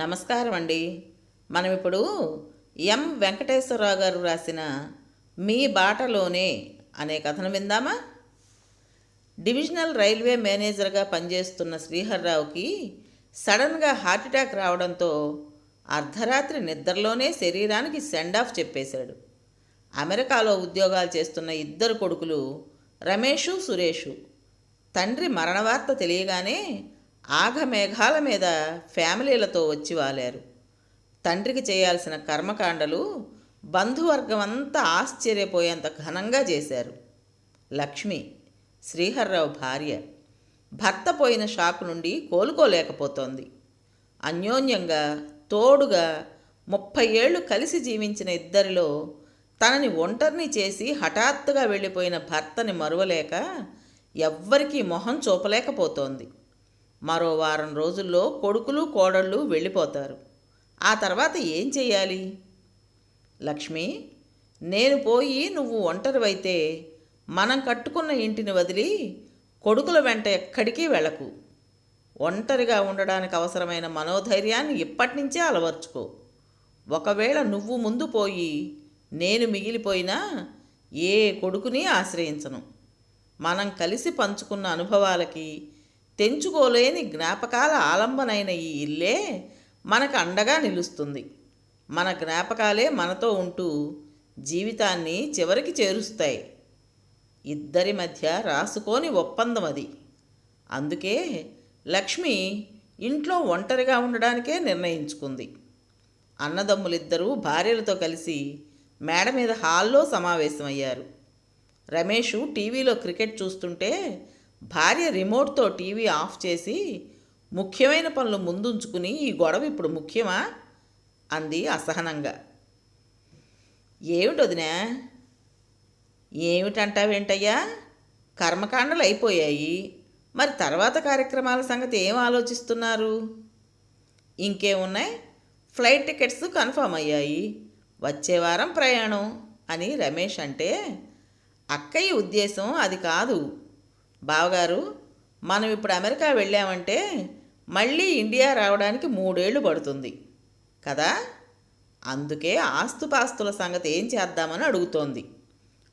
నమస్కారం అండి మనం ఇప్పుడు ఎం వెంకటేశ్వరరావు గారు రాసిన మీ బాటలోనే అనే కథను విందామా? డివిజనల్ రైల్వే మేనేజర్గా పనిచేస్తున్న శ్రీహర్రావుకి సడన్గా హార్ట్అటాక్ రావడంతో అర్ధరాత్రి నిద్రలోనే శరీరానికి సెండ్ ఆఫ్ చెప్పేశాడు. అమెరికాలో ఉద్యోగాలు చేస్తున్న ఇద్దరు కొడుకులు రమేషు సురేషు. తండ్రి మరణవార్త తెలియగానే ఆఘమేఘాల మీద ఫ్యామిలీలతో వచ్చి వాలారు. తండ్రికి చేయాల్సిన కర్మకాండలు బంధువర్గం అంతా ఆశ్చర్యపోయేంత ఘనంగా చేశారు. లక్ష్మి శ్రీహర్రావు భార్య భర్త పోయిన షాక్ నుండి కోలుకోలేకపోతోంది. అన్యోన్యంగా తోడుగా ముప్పై ఏళ్ళు కలిసి జీవించిన ఇద్దరిలో తనని ఒంటరిని చేసి హఠాత్తుగా వెళ్ళిపోయిన భర్తని మరువలేక ఎవ్వరికీ మొహం చూపలేకపోతోంది. మరో వారం రోజుల్లో కొడుకులు కోడళ్ళు వెళ్ళిపోతారు. ఆ తర్వాత ఏం చెయ్యాలి లక్ష్మి నేను పోయి నువ్వు ఒంటరివైతే మనం కట్టుకున్న ఇంటిని వదిలి కొడుకుల వెంట ఎక్కడికి వెళ్ళకు. ఒంటరిగా ఉండడానికి అవసరమైన మనోధైర్యాన్ని ఇప్పటి నుంచే అలవర్చుకో. ఒకవేళ నువ్వు ముందు పోయి నేను మిగిలిపోయినా ఏ కొడుకుని ఆశ్రయించను. మనం కలిసి పంచుకున్న అనుభవాలకి తెంచుకోలేని జ్ఞాపకాల ఆలంబనైన ఈ ఇల్లే మనకు అండగా నిలుస్తుంది. మన జ్ఞాపకాలే మనతో ఉంటూ జీవితాన్ని చివరికి చేరుస్తాయి. ఇద్దరి మధ్య రాసుకోని ఒప్పందం అది. అందుకే లక్ష్మి ఇంట్లో ఒంటరిగా ఉండడానికే నిర్ణయించుకుంది. అన్నదమ్ములిద్దరూ భార్యలతో కలిసి మేడ మీద హాల్లో సమావేశమయ్యారు. రమేషు టీవీలో క్రికెట్ చూస్తుంటే భార్య రిమోట్తో టీవీ ఆఫ్ చేసి ముఖ్యమైన పనులు ముందుంచుకుని ఈ గొడవ ఇప్పుడు ముఖ్యమా? అంది అసహనంగా. ఏమిటి వదినా? ఏమిటంటావేంటయ్యా? కర్మకాండలు అయిపోయాయి. మరి తర్వాత కార్యక్రమాల సంగతి ఏం ఆలోచిస్తున్నారు? ఇంకేమున్నాయి? ఫ్లైట్ టికెట్స్ కన్ఫర్మ్ అయ్యాయి. వచ్చే వారం ప్రయాణం అని రమేష్ అంటే అక్కయ్య ఉద్దేశం అది కాదు. బావగారు మనం ఇప్పుడు అమెరికా వెళ్ళామంటే మళ్ళీ ఇండియా రావడానికి మూడేళ్ళు పడుతుంది. కదా? అందుకే ఆస్తుపాస్తుల సంగతి ఏం చేద్దామని అడుగుతోంది.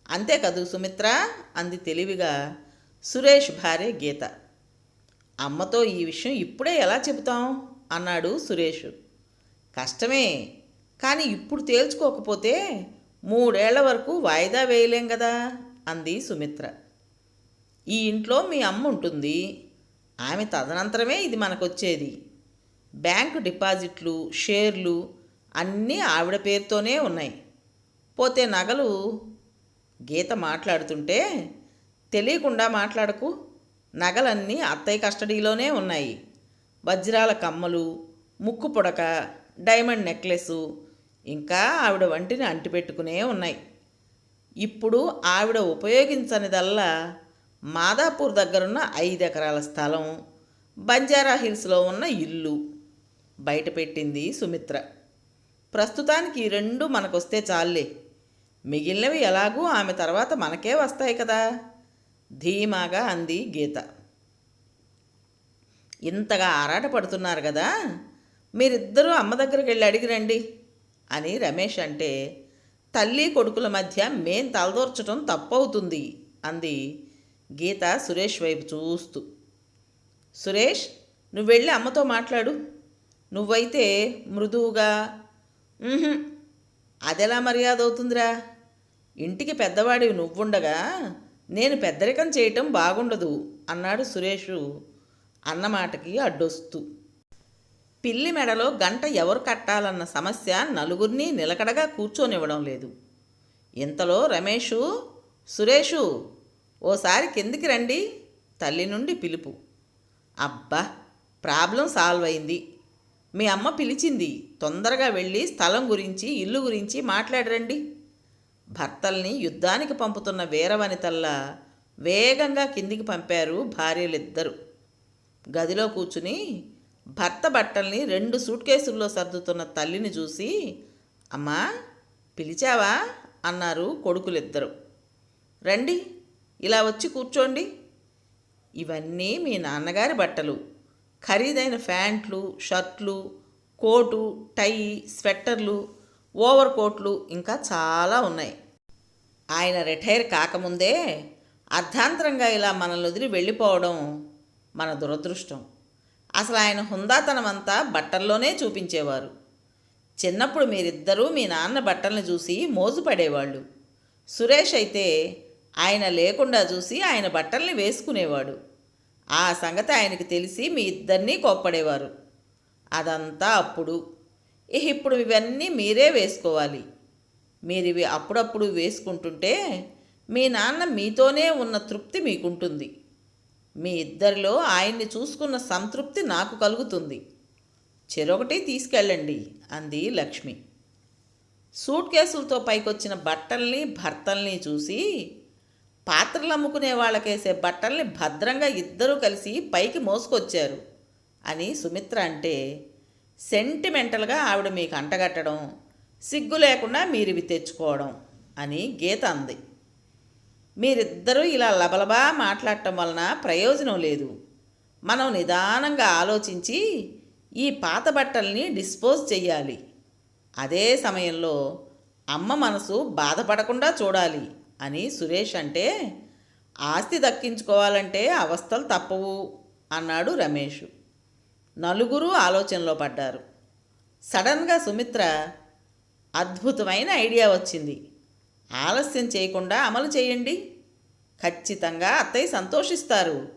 అంతే కదూ సుమిత్ర? అంది తెలివిగా సురేష్ భార్య గీత. అమ్మతో ఈ విషయం ఇప్పుడే ఎలా చెబుతాం? అన్నాడు సురేష్. కష్టమే కానీ ఇప్పుడు తేల్చుకోకపోతే మూడేళ్ళ వరకు వాయిదా వేయలేం కదా? అంది సుమిత్ర. ఈ ఇంట్లో మీ అమ్మ ఉంటుంది. ఆమె తదనంతరమే ఇది మనకొచ్చేది. బ్యాంకు డిపాజిట్లు షేర్లు అన్నీ ఆవిడ పేరుతోనే ఉన్నాయి. పోతే నగలు గీత మాట్లాడుతుంటే తెలియకుండా మాట్లాడకు. నగలన్నీ అత్తయ్య కస్టడీలోనే ఉన్నాయి. వజ్రాల కమ్మలు ముక్కు పుడక డైమండ్ నెక్లెస్ ఇంకా ఆవిడ వంటిని అంటిపెట్టుకునే ఉన్నాయి. ఇప్పుడు ఆవిడ ఉపయోగించనిదల్లా మాదాపూర్ దగ్గరున్న ఐదు ఎకరాల స్థలం బంజారా హిల్స్లో ఉన్న ఇల్లు బయట పెట్టింది సుమిత్ర. ప్రస్తుతానికి ఈ రెండు మనకొస్తే చాలే మిగిలినవి ఎలాగూ ఆమె తర్వాత మనకే వస్తాయి కదా? ధీమాగా అంది గీత. ఇంతగా ఆరాటపడుతున్నారు కదా? మీరిద్దరూ అమ్మ దగ్గరికి వెళ్ళి అడిగిరండి అని రమేష్ అంటే తల్లి కొడుకుల మధ్య మేం తలదూర్చడం తప్పవుతుంది అంది గీత సురేష్ వైపు చూస్తూ సురేష్ నువ్వు వెళ్ళి అమ్మతో మాట్లాడు. నువ్వైతే మృదువుగా అదెలా మర్యాద అవుతుందిరా? ఇంటికి పెద్దవాడివి నువ్వుండగా నేను పెద్దరికం చేయటం బాగుండదు అన్నాడు సురేషు అన్నమాటకి అడ్డొస్తూ. పిల్లి మెడలో గంట ఎవరు కట్టాలన్న సమస్య నలుగురిని నిలకడగా కూర్చోనివ్వడం లేదు. ఇంతలో రమేషు సురేషు ఓసారి కిందికి రండి తల్లి నుండి పిలుపు. అబ్బా ప్రాబ్లం సాల్వ్ అయింది. మీ అమ్మ పిలిచింది తొందరగా వెళ్ళి స్థలం గురించి ఇల్లు గురించి మాట్లాడరండి. భర్తల్ని యుద్ధానికి పంపుతున్న వీరవనితల్లా వేగంగా కిందికి పంపారు భార్యలిద్దరూ. గదిలో కూర్చుని భర్త బట్టల్ని రెండు సూట్ కేసుల్లో సర్దుతున్న తల్లిని చూసి అమ్మా పిలిచావా? అన్నారు కొడుకులిద్దరు. రండి ఇలా వచ్చి కూర్చోండి. ఇవన్నీ మీ నాన్నగారి బట్టలు. ఖరీదైన ప్యాంట్లు షర్ట్లు కోటు టై స్వెట్టర్లు ఓవర్ కోట్లు ఇంకా చాలా ఉన్నాయి. ఆయన రిటైర్ కాకముందే అర్ధాంతరంగా ఇలా మనల్ని వదిలి వెళ్ళిపోవడం మన దురదృష్టం. అసలు ఆయన హుందాతనమంతా బట్టల్లోనే చూపించేవారు. చిన్నప్పుడు మీరిద్దరూ మీ నాన్న బట్టల్ని చూసి మోజుపడేవాళ్ళు. సురేష్ అయితే ఆయన లేకుండా చూసి ఆయన బట్టల్ని వేసుకునేవాడు. ఆ సంగతి ఆయనకి తెలిసి మీ ఇద్దరినీ కోప్పడేవారు. అదంతా అప్పుడు. ఇప్పుడు ఇవన్నీ మీరే వేసుకోవాలి. మీరు ఇవి అప్పుడప్పుడు వేసుకుంటుంటే మీ నాన్న మీతోనే ఉన్న తృప్తి మీకుంటుంది. మీ ఇద్దరిలో ఆయన్ని చూసుకున్న సంతృప్తి నాకు కలుగుతుంది. చెరొకటి తీసుకెళ్ళండి అంది లక్ష్మి. సూట్ కేసులతో పైకొచ్చిన బట్టల్ని భర్తల్ని చూసి పాత్రలు అమ్ముకునే వాళ్ళకేసే బట్టల్ని భద్రంగా ఇద్దరూ కలిసి పైకి మోసుకొచ్చారు అని సుమిత్ర అంటే సెంటిమెంటల్గా ఆవిడ మీకు అంటగట్టడం సిగ్గు లేకుండా మీరు ఇవి తెచ్చుకోవడం అని గీత అంది. మీరిద్దరూ ఇలా లబలబా మాట్లాడటం వలన ప్రయోజనం లేదు. మనం నిదానంగా ఆలోచించి ఈ పాత బట్టల్ని డిస్పోజ్ చెయ్యాలి. అదే సమయంలో అమ్మ మనసు బాధపడకుండా చూడాలి. అని సురేష్ అంటే ఆస్తి దక్కించుకోవాలంటే అవస్థలు తప్పవు అన్నాడు రమేష్. నలుగురు ఆలోచనలో పడ్డారు. సడన్గా సుమిత్ర అద్భుతమైన ఐడియా వచ్చింది. ఆలస్యం చేయకుండా అమలు చేయండి. ఖచ్చితంగా అత్తయ్య సంతోషిస్తారు.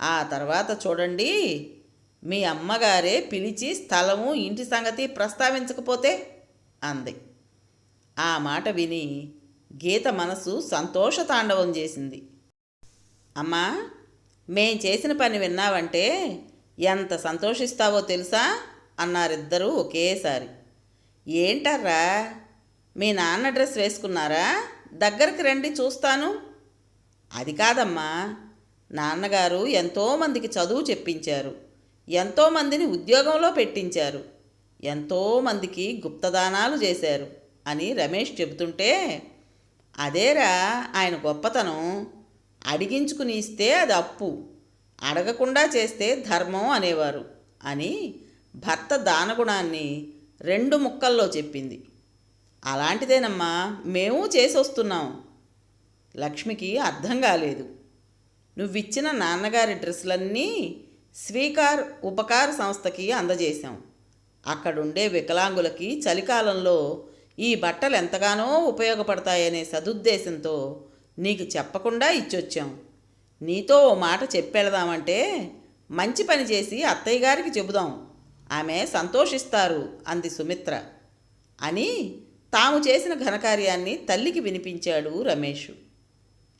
ఆ తర్వాత చూడండి మీ అమ్మగారే పిలిచి స్థలము ఇంటి సంగతి ప్రస్తావించకపోతే అంది. ఆ మాట విని గీత మనసు సంతోషతాండవం చేసింది. అమ్మా మేం చేసిన పని విన్నావంటే ఎంత సంతోషిస్తావో తెలుసా? అన్నారిద్దరూ ఒకేసారి. ఏంటర్రా? మీ నాన్న డ్రెస్ వేసుకున్నారా? దగ్గరికి రండి చూస్తాను. అది కాదమ్మా. నాన్నగారు ఎంతోమందికి చదువు చెప్పించారు. ఎంతోమందిని ఉద్యోగంలో పెట్టించారు. ఎంతోమందికి గుప్తదానాలు చేశారు అని రమేష్ చెబుతుంటే అదేరా ఆయన గొప్పతనం. అడిగించుకుని ఇస్తే అది అప్పు. అడగకుండా చేస్తే ధర్మం అనేవారు అని భర్త దానగుణాన్ని రెండు ముక్కల్లో చెప్పింది. అలాంటిదేనమ్మా మేము చేసి వస్తున్నాం లక్ష్మికి అర్థం కాలేదు. నువ్విచ్చిన నాన్నగారి డ్రెస్సులన్నీ స్వీకార్ ఉపకార సంస్థకి అందజేశాం. అక్కడుండే వికలాంగులకి చలికాలంలో ఈ బట్టలు ఎంతగానో ఉపయోగపడతాయనే సదుద్దేశంతో నీకు చెప్పకుండా ఇచ్చొచ్చాం. నీతో ఓ మాట చెప్పెళదామంటే మంచి పని చేసి అత్తయ్య గారికి చెబుదాం. ఆమె సంతోషిస్తారు అంది సుమిత్ర. అని తాము చేసిన ఘనకార్యాన్ని తల్లికి వినిపించాడు రమేష్.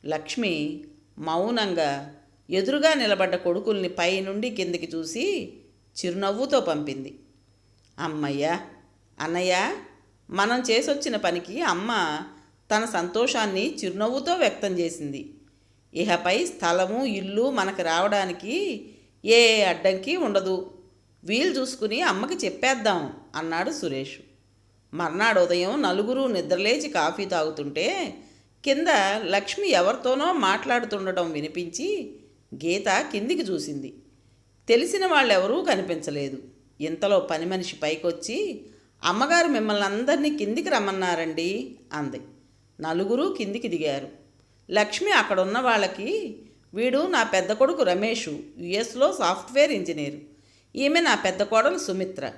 లక్ష్మి మౌనంగా ఎదురుగా నిలబడ్డ కొడుకుల్ని పై నుండి కిందికి చూసి చిరునవ్వుతో పంపింది. అమ్మయ్య అన్నయ్య మనం చేసొచ్చిన పనికి అమ్మ తన సంతోషాన్ని చిరునవ్వుతో వ్యక్తం చేసింది. ఇహపై స్థలము ఇల్లు మనకు రావడానికి ఏ అడ్డంకి ఉండదు. వీలు చూసుకుని అమ్మకి చెప్పేద్దాం అన్నాడు సురేష్. మర్నాడు ఉదయం నలుగురు నిద్రలేచి కాఫీ తాగుతుంటే కింద లక్ష్మి ఎవరితోనో మాట్లాడుతుండటం వినిపించి గీత కిందికి చూసింది. తెలిసిన వాళ్ళెవరూ కనిపించలేదు. ఇంతలో పని మనిషి పైకొచ్చి అమ్మగారు మిమ్మల్ని అందరినీ కిందికి రమ్మన్నారండి అంది. నలుగురు కిందికి దిగారు. లక్ష్మి అక్కడున్న వాళ్ళకి వీడు నా పెద్ద కొడుకు రమేషు యుఎస్లో సాఫ్ట్వేర్ ఇంజనీర్. ఈమె నా పెద్ద కోడలు సుమిత్ర.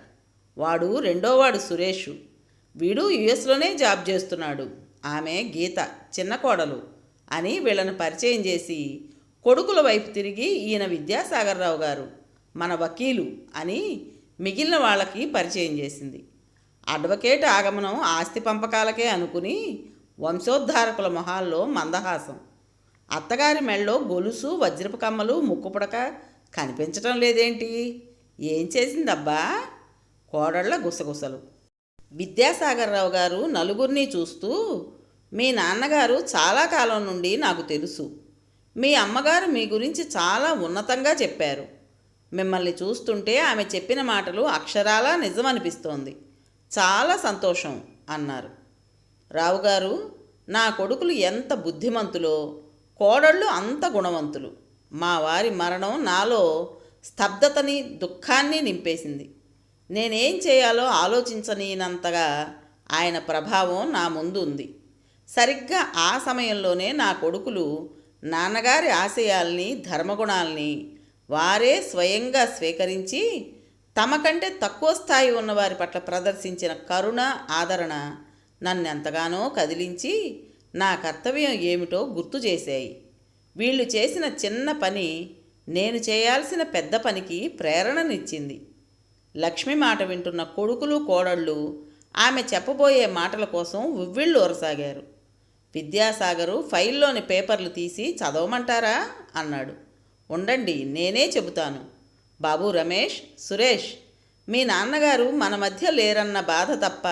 వాడు రెండోవాడు సురేషు. వీడు యుఎస్లోనే జాబ్ చేస్తున్నాడు. ఆమె గీత చిన్న కోడలు అని వీళ్ళని పరిచయం చేసి కొడుకుల వైపు తిరిగి ఈయన విద్యాసాగర్రావు గారు మన వకీలు అని మిగిలిన వాళ్ళకి పరిచయం చేసింది. అడ్వకేట్ ఆగమనం ఆస్తి పంపకాలకే అనుకుని వంశోద్ధారకుల మొహాల్లో మందహాసం. అత్తగారి మెళ్ళో గొలుసు వజ్రపు కమ్మలు ముక్కుపుడక కనిపించటం లేదేంటి? ఏం చేసిందబ్బా? కోడళ్ళ గుసగుసలు. విద్యాసాగర్రావు గారు నలుగురిని చూస్తూ మీ నాన్నగారు చాలా కాలం నుండి నాకు తెలుసు. మీ అమ్మగారు మీ గురించి చాలా ఉన్నతంగా చెప్పారు. మిమ్మల్ని చూస్తుంటే ఆమె చెప్పిన మాటలు అక్షరాలా నిజమనిపిస్తోంది. చాలా సంతోషం అన్నారు. రావుగారు నా కొడుకులు ఎంత బుద్ధిమంతులో కోడళ్ళు అంత గుణవంతులు. మా వారి మరణం నాలో స్తబ్దతని దుఃఖాన్ని నింపేసింది. నేనేం చేయాలో ఆలోచించనీనంతగా ఆయన ప్రభావం నా ముందు ఉంది. సరిగ్గా ఆ సమయంలోనే నా కొడుకులు నాన్నగారి ఆశయాల్ని ధర్మగుణాల్ని వారే స్వయంగా స్వీకరించి తమ కంటే తక్కువ స్థాయి ఉన్నవారి పట్ల ప్రదర్శించిన కరుణ ఆదరణ నన్నెంతగానో కదిలించి నా కర్తవ్యం ఏమిటో గుర్తు చేశాయి. వీళ్ళు చేసిన చిన్న పని నేను చేయాల్సిన పెద్ద పనికి ప్రేరణనిచ్చింది. లక్ష్మి మాట వింటున్న కొడుకులు కోడళ్ళు ఆమె చెప్పబోయే మాటల కోసం ఉవ్విళ్ళు ఒరసాగారు. విద్యాసాగరు ఫైల్లోని పేపర్లు తీసి చదవమంటారా? అన్నాడు. ఉండండి నేనే చెబుతాను. బాబు రమేష్ సురేష్ మీ నాన్నగారు మన మధ్య లేరన్న బాధ తప్ప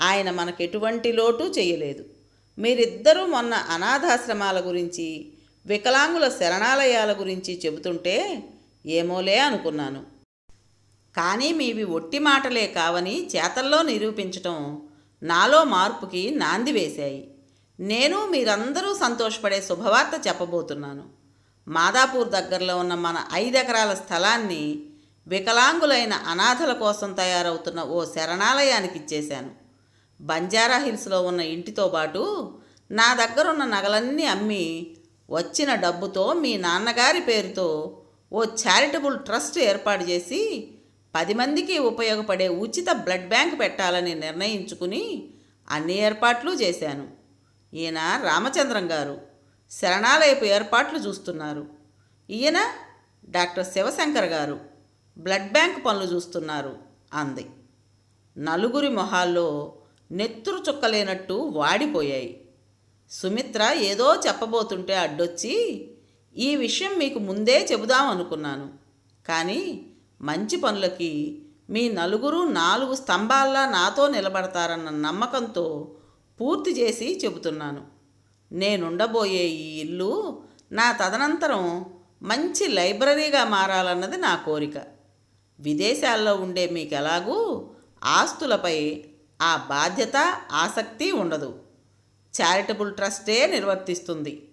ఆయన మనకెటువంటి లోటు చేయలేదు. మీరిద్దరూ మొన్న అనాథాశ్రమాల గురించి వికలాంగుల శరణాలయాల గురించి చెబుతుంటే ఏమోలే అనుకున్నాను. కానీ మీవి ఒట్టి మాటలే కావని చేతల్లో నిరూపించటం నాలో మార్పుకి నాంది వేశాయి. నేను మీరందరూ సంతోషపడే శుభవార్త చెప్పబోతున్నాను. మాదాపూర్ దగ్గరలో ఉన్న మన ఐదెకరాల స్థలాన్ని వికలాంగులైన అనాథల కోసం తయారవుతున్న ఓ శరణాలయానికి ఇచ్చేశాను. బంజారా హిల్స్లో ఉన్న ఇంటితో పాటు నా దగ్గరున్న నగలన్నీ అమ్మి వచ్చిన డబ్బుతో మీ నాన్నగారి పేరుతో ఓ చారిటబుల్ ట్రస్ట్ ఏర్పాటు చేసి పది మందికి ఉపయోగపడే ఉచిత బ్లడ్ బ్యాంక్ పెట్టాలని నిర్ణయించుకుని అన్ని ఏర్పాట్లు చేశాను. ఈయన రామచంద్రం గారు. శరణాలయపు ఏర్పాట్లు చూస్తున్నారు. ఈయన డాక్టర్ శివశంకర్ గారు బ్లడ్ బ్యాంక్ పనులు చూస్తున్నారు అంది. నలుగురి మొహాల్లో నెత్తురు చుక్కలేనట్టు వాడిపోయాయి. సుమిత్ర ఏదో చెప్పబోతుంటే అడ్డొచ్చి ఈ విషయం మీకు ముందే చెబుదాం అనుకున్నాను. కానీ మంచి పనులకి మీ నలుగురు నాలుగు స్తంభాల్లా నాతో నిలబడతారన్న నమ్మకంతో పూర్తి చేసి చెబుతున్నాను. నేనుండబోయే ఈ ఇల్లు నా తదనంతరం మంచి లైబ్రరీగా మారాలన్నది నా కోరిక. విదేశాల్లో ఉండే మీకు ఎలాగూ ఆస్తులపై ఆ బాధ్యత ఆసక్తి ఉండదు. చారిటబుల్ ట్రస్టే నిర్వర్తిస్తుంది.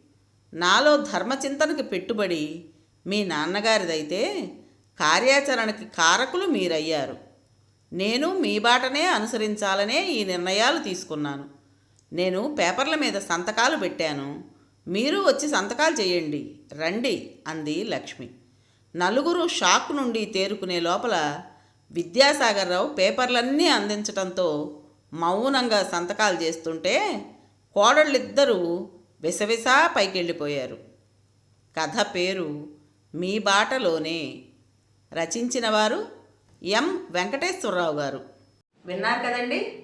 నాలో ధర్మచింతనకి పెట్టుబడి మీ నాన్నగారిదైతే కార్యాచరణకి కారకులు మీరయ్యారు. నేను మీ బాటనే అనుసరించాలనే ఈ నిర్ణయాలు తీసుకున్నాను. నేను పేపర్ల మీద సంతకాలు పెట్టాను. మీరు వచ్చి సంతకాలు చేయండి. రండి అంది లక్ష్మి. నలుగురు షాక్ నుండి తేరుకునే లోపల విద్యాసాగర్రావు పేపర్లన్నీ అందించటంతో మౌనంగా సంతకాలు చేస్తుంటే కోడళ్ళిద్దరూ విసవిసా పైకెళ్ళిపోయారు. కథ పేరు మీ బాటలోనే. రచించిన వారు ఎం వెంకటేశ్వరరావు గారు. విన్నారు కదండి?